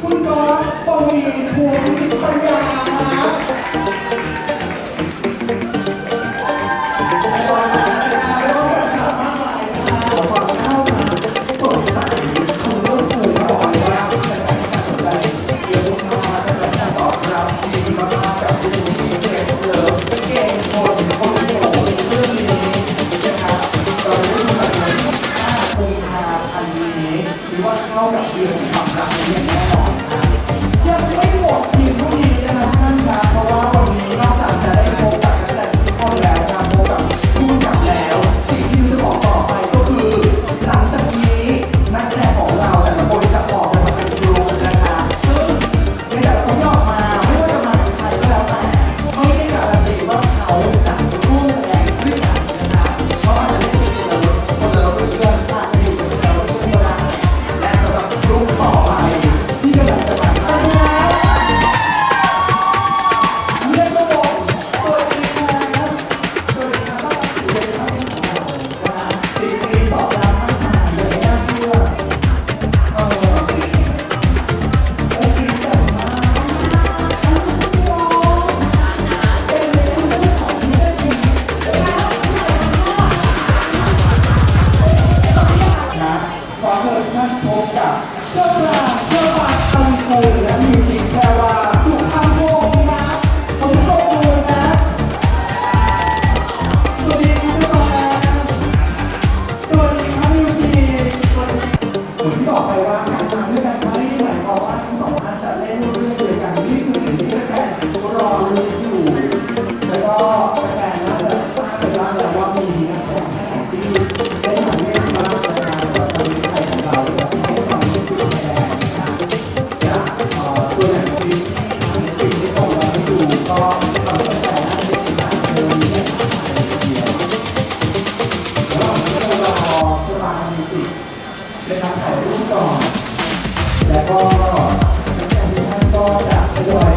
คุณน้องปวีณภูมิปัญญา พ่อแก็ท่านก็จะทยอย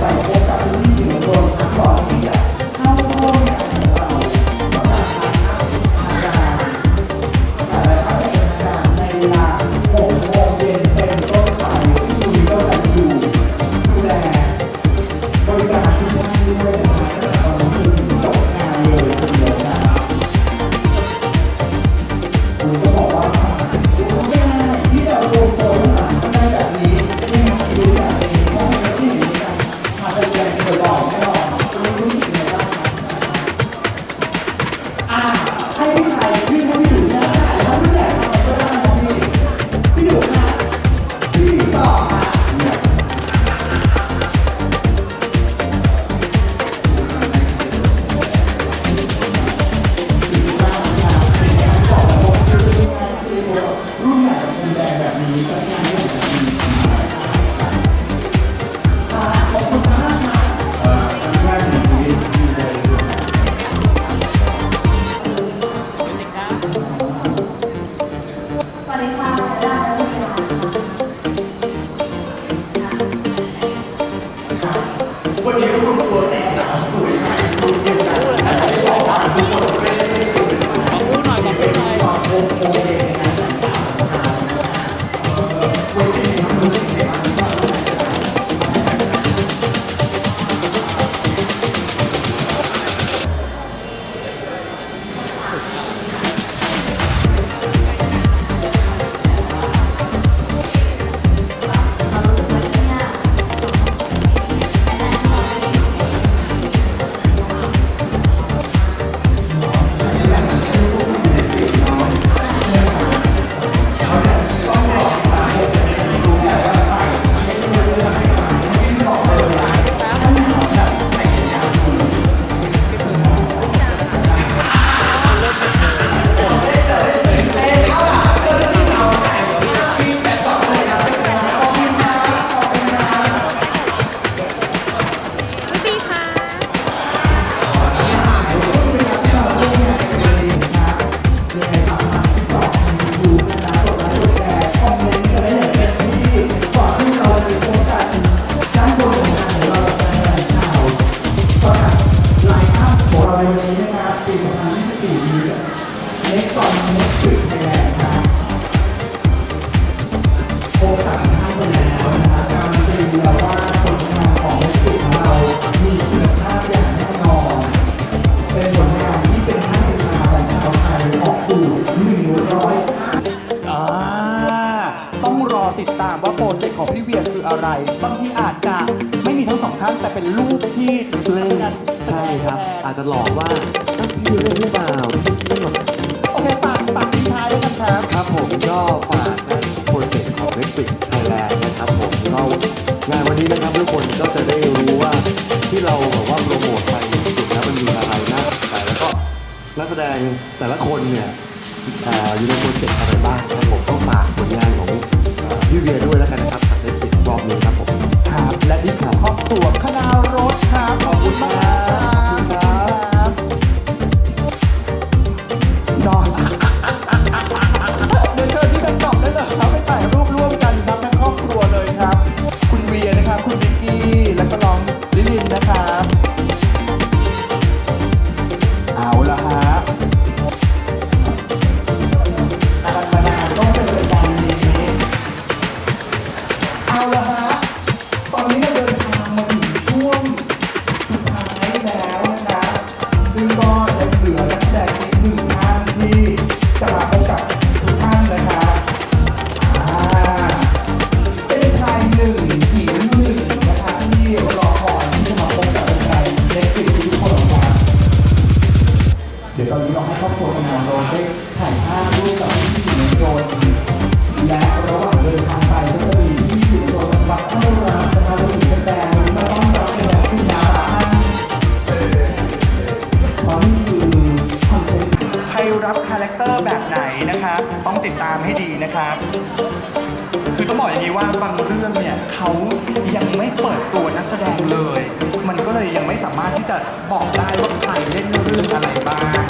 วันนี้รวมตัวสี่สาวสวย รอติดตามว่าโปรเจกต์ของพี่เวียคืออะไร บางทีอาจจะไม่มีทั้งสองท่านแต่เป็นรูปที่เล่นใช่ครับ อาจจะหลอกว่าเอ้าพี่เล่นหรือเปล่าไม่หรอกโอเคฝากฝากทิ้งท้ายแล้วกันครับ ครับผมก็ฝากนะโปรเจกต์ของ Netflix Thailand นะครับผมเรางานวันนี้นะครับทุกคนก็จะได้รู้ว่าที่เราแบบว่าโปรโมทไปสุดแล้วมันมีอะไรนะแต่แล้วก็นักแสดงแต่ละคนเนี่ย อยู่ในโปรเจกต์อะไรบ้างครับผมก็ฝากผลงานของพี่เวียด้วยแล้วกันนะครับกับ Netflix รอบนี้ครับผมครับและนี่คือครอบครัวคณารถครับขอบคุณมาก ครับ คือต้องบอกอย่างนี้ว่าบางเรื่องเนี่ยเขายังไม่เปิดตัวนักแสดงเลย มันก็เลยยังไม่สามารถที่จะบอกได้ว่าใครเล่นเรื่องอะไรบ้าง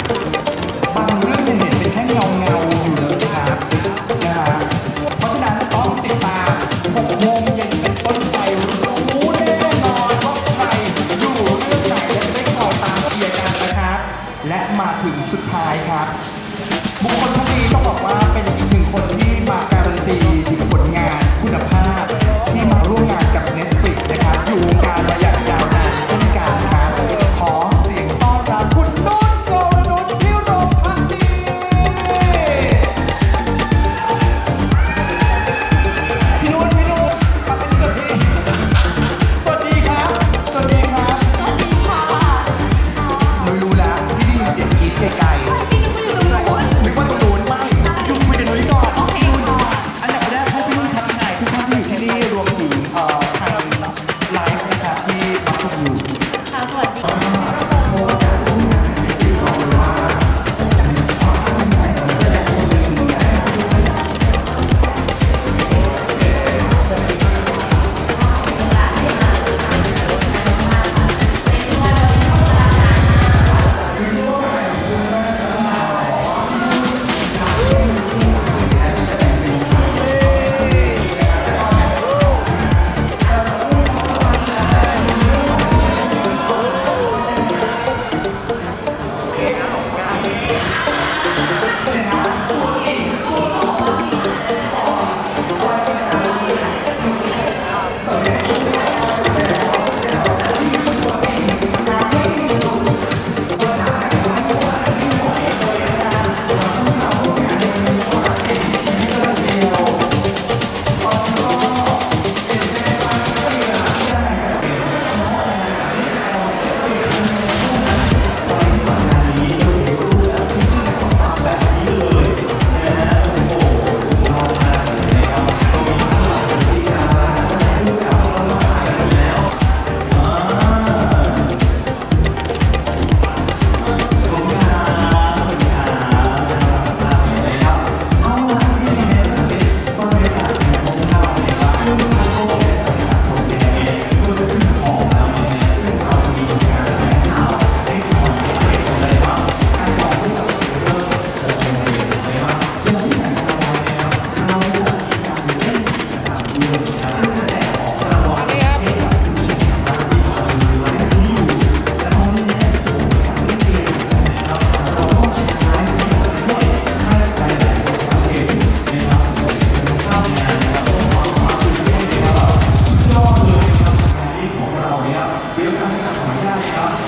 Dilaksanakan.